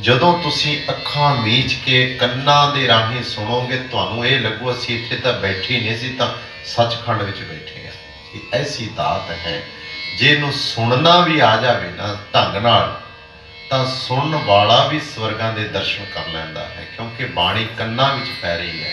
ਜਦੋਂ ਤੁਸੀਂ ਅੱਖਾਂ ਮੀਚ ਕੇ ਕੰਨਾਂ ਦੇ ਰਾਹੀਂ ਸੁਣੋਗੇ, ਤੁਹਾਨੂੰ ਇਹ ਲੱਗੂ, ਅਸੀਂ ਇੱਥੇ ਤਾਂ ਬੈਠੇ ਨਹੀਂ ਸੀ, ਤਾਂ ਸੱਚਖੰਡ ਵਿੱਚ ਬੈਠੇ ਆ ਇਹ ਐਸੀ ਦਾਤ ਹੈ, ਜਿਹਨੂੰ ਸੁਣਨਾ ਵੀ ਆ ਜਾਵੇ ਨਾ ਢੰਗ ਨਾਲ, ਤਾਂ ਸੁਣਨ ਵਾਲਾ ਵੀ ਸਵਰਗਾਂ ਦੇ ਦਰਸ਼ਨ ਕਰ ਲੈਂਦਾ ਹੈ, ਕਿਉਂਕਿ ਬਾਣੀ ਕੰਨਾਂ ਵਿੱਚ ਪੈ ਰਹੀ ਹੈ।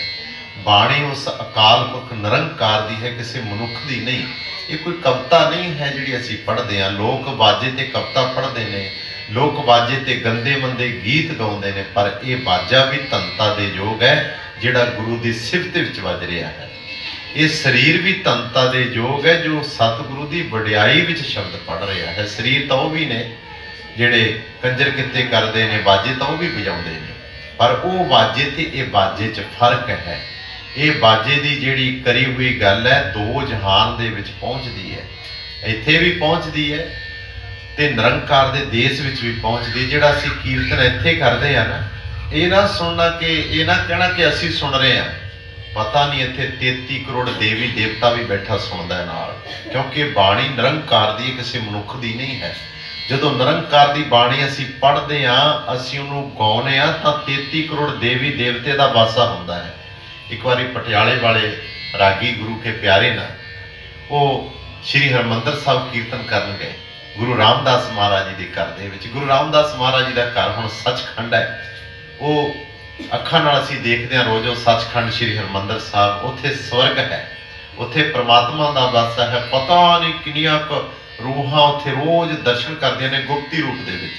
ਬਾਣੀ ਉਸ ਅਕਾਲ ਪੁਰਖ ਨਿਰੰਕਾਰ ਦੀ ਹੈ, ਕਿਸੇ ਮਨੁੱਖ ਦੀ ਨਹੀਂ। ਇਹ ਕੋਈ ਕਵਿਤਾ ਨਹੀਂ ਹੈ ਜਿਹੜੀ ਅਸੀਂ ਪੜ੍ਹਦੇ ਹਾਂ। ਲੋਕ ਬਾਜੇ ਤੇ ਕਵਿਤਾ ਪੜ੍ਹਦੇ ਨੇ। ਲੋਕ ਬਾਜੇ ਤੇ ਗੰਦੇ ਮੰਦੇ ਗੀਤ ਗਾਉਂਦੇ ਨੇ, ਪਰ ਇਹ ਬਾਜਾ ਵੀ ਧੰਤਾ ਦੇ ਯੋਗ ਹੈ, ਜਿਹੜਾ ਗੁਰੂ ਦੀ ਸਿਫਤ ਵਿੱਚ ਵੱਜ ਰਿਹਾ ਹੈ। ਇਹ ਸਰੀਰ ਵੀ ਧੰਤਾ ਦੇ ਯੋਗ ਹੈ, ਜੋ ਸਤਿਗੁਰੂ ਦੀ ਵਡਿਆਈ ਵਿੱਚ ਸ਼ਬਦ ਪੜ ਰਿਹਾ ਹੈ। ਸਰੀਰ ਤਾਂ ਉਹ ਵੀ ਨੇ, ਜਿਹੜੇ ਕੰਜਰ ਕਿੱਤੇ ਕਰਦੇ ਨੇ, ਬਾਜੇ ਤਾਂ ਉਹ ਵੀ ਵਜਾਉਂਦੇ ਨੇ। ਪਰ ਉਹ ਬਾਜੇ ਤੇ, ਇਹ ਬਾਜੇ 'ਚ ਫ਼ਰਕ ਹੈ। ਇਹ ਬਾਜੇ ਦੀ ਜਿਹੜੀ ਕਰੀ ਹੋਈ ਗੱਲ ਹੈ, ਦੋ ਜਹਾਨ ਦੇ ਵਿੱਚ ਪਹੁੰਚਦੀ ਹੈ। ਇੱਥੇ ਵੀ ਪਹੁੰਚਦੀ ਹੈ ਤੇ ਨਿਰੰਕਾਰ ਦੇ ਦੇਸ਼ ਵਿੱਚ ਵੀ ਪਹੁੰਚਦੀ ਹੈ। ਜਿਹੜਾ ਅਸੀਂ ਕੀਰਤਨ ਇੱਥੇ ਕਰਦੇ ਆ ਨਾ, ਇਹ ਨਾ ਸੁਣਨਾ ਕਿ, ਇਹ ਨਾ ਕਹਿਣਾ ਕਿ ਅਸੀਂ ਸੁਣ ਰਹੇ ਹਾਂ। ਪਤਾ ਨਹੀਂ ਇੱਥੇ 33 ਕਰੋੜ ਦੇਵੀ ਦੇਵਤਾ ਵੀ ਬੈਠਾ ਸੁਣਦਾ ਨਾਲ, ਕਿਉਂਕਿ ਬਾਣੀ ਨਿਰੰਕਾਰ ਦੀ ਕਿਸੇ ਮਨੁੱਖ ਦੀ ਨਹੀਂ ਹੈ। ਜਦੋਂ ਨਿਰੰਕਾਰ ਦੀ ਬਾਣੀ ਅਸੀਂ ਪੜ੍ਹਦੇ ਹਾਂ, ਅਸੀਂ ਉਹਨੂੰ ਗਾਉਂਦੇ ਹਾਂ, ਤਾਂ 33 ਕਰੋੜ ਦੇਵੀ ਦੇਵਤੇ ਦਾ ਵਾਸਾ ਹੁੰਦਾ ਹੈ। ਇੱਕ ਵਾਰੀ ਪਟਿਆਲੇ ਵਾਲੇ ਰਾਗੀ ਗੁਰੂ ਕੇ ਪਿਆਰੇ ਨਾਲ ਉਹ ਸ੍ਰੀ ਹਰਮੰਦਰ ਸਾਹਿਬ ਕੀਰਤਨ ਕਰਨ ਗਏ। ਗੁਰੂ ਰਾਮਦਾਸ ਮਹਾਰਾਜ ਜੀ ਦੇ ਘਰ ਦੇ ਵਿੱਚ। ਗੁਰੂ ਰਾਮਦਾਸ ਮਹਾਰਾਜ ਜੀ ਦਾ ਘਰ ਹੁਣ ਸੱਚਖੰਡ ਹੈ। ਉਹ ਅੱਖਾਂ ਨਾਲ ਅਸੀਂ ਦੇਖਦੇ ਹਾਂ ਰੋਜ਼ ਉਹ ਸੱਚਖੰਡ ਸ੍ਰੀ ਹਰਮੰਦਰ ਸਾਹਿਬ, ਉੱਥੇ ਸਵਰਗ ਹੈ। ਉੱਥੇ ਪ੍ਰਮਾਤਮਾ ਦਾ ਵਾਸਾ ਹੈ। ਪਤਾ ਨਹੀਂ ਕਿੰਨੀਆਂ ਕੁ ਰੂਹਾਂ ਉੱਥੇ ਰੋਜ਼ ਦਰਸ਼ਨ ਕਰਦੀਆਂ ਨੇ ਗੁਪਤੀ ਰੂਪ ਦੇ ਵਿੱਚ।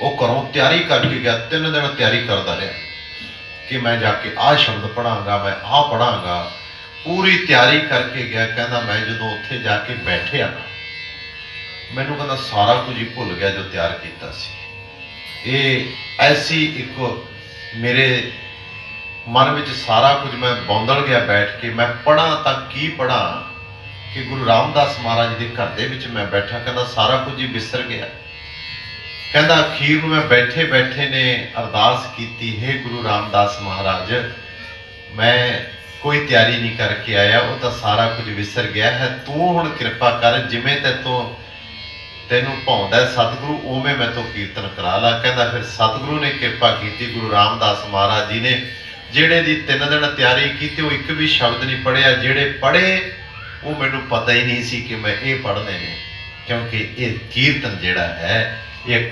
ਉਹ ਘਰੋਂ ਤਿਆਰੀ ਕਰਕੇ ਗਿਆ, ਤਿੰਨ ਦਿਨ ਤਿਆਰੀ ਕਰਦਾ ਰਿਹਾ। ਕਿ ਮੈਂ ਜਾ ਕੇ ਆਹ ਸ਼ਬਦ ਪੜਾਂਗਾ ਮੈਂ ਆਹ ਪੜਾਂਗਾ ਪੂਰੀ ਤਿਆਰੀ ਕਰਕੇ ਗਿਆ, ਕਹਿੰਦਾ ਮੈਂ ਜਦੋਂ ਉੱਥੇ ਜਾ ਕੇ ਬੈਠਿਆ ਮੈਨੂੰ ਕਹਿੰਦਾ ਸਾਰਾ ਕੁਝ ਹੀ ਭੁੱਲ ਗਿਆ ਜੋ ਤਿਆਰ ਕੀਤਾ ਸੀ। ਇਹ ਐਸੀ ਇੱਕ ਮੇਰੇ ਮਨ ਵਿੱਚ ਸਾਰਾ ਕੁਝ ਮੈਂ ਬੌਂਦਲ ਗਿਆ ਬੈਠ ਕੇ, ਮੈਂ ਪੜਾਂ ਤਾਂ ਕੀ ਪੜਾਂ ਕਿ ਗੁਰੂ ਰਾਮਦਾਸ ਮਹਾਰਾਜ ਦੇ ਘਰ ਦੇ ਵਿੱਚ ਮੈਂ ਬੈਠਾ, ਕਹਿੰਦਾ ਸਾਰਾ ਕੁਝ ਹੀ ਵਿਸਰ ਗਿਆ। ਕਹਿੰਦਾ ਅਖੀਰ ਨੂੰ ਮੈਂ ਬੈਠੇ ਬੈਠੇ ਨੇ ਅਰਦਾਸ ਕੀਤੀ, ਹੈ ਗੁਰੂ ਰਾਮਦਾਸ ਮਹਾਰਾਜ, ਮੈਂ ਕੋਈ ਤਿਆਰੀ ਨਹੀਂ ਕਰਕੇ ਆਇਆ, ਉਹ ਤਾਂ ਸਾਰਾ ਕੁਝ ਵਿਸਰ ਗਿਆ ਹੈ, ਤੂੰ ਹੁਣ ਕਿਰਪਾ ਕਰ, ਜਿਵੇਂ ਤੇਤੋਂ ਤੈਨੂੰ ਭਾਉਂਦਾ ਸਤਿਗੁਰੂ ਉਵੇਂ ਮੈਂ ਤੋਂ ਕੀਰਤਨ ਕਰਾ ਲਾ। ਕਹਿੰਦਾ ਫਿਰ ਸਤਿਗੁਰੂ ਨੇ ਕਿਰਪਾ ਕੀਤੀ, ਗੁਰੂ ਰਾਮਦਾਸ ਮਹਾਰਾਜ ਜੀ ਨੇ ਜਿਹੜੇ ਦੀ ਤਿੰਨ ਦਿਨ ਤਿਆਰੀ ਕੀਤੀ, ਉਹ ਇੱਕ ਵੀ ਸ਼ਬਦ ਨਹੀਂ ਪੜਿਆ ਜਿਹੜੇ ਪੜੇ ਉਹ ਮੈਨੂੰ ਪਤਾ ਹੀ ਨਹੀਂ ਸੀ ਕਿ ਮੈਂ ਇਹ ਪੜ੍ਹਨੇ ਨੇ, ਕਿਉਂਕਿ ਇਹ ਕੀਰਤਨ ਜਿਹੜਾ ਹੈ, ਇਹ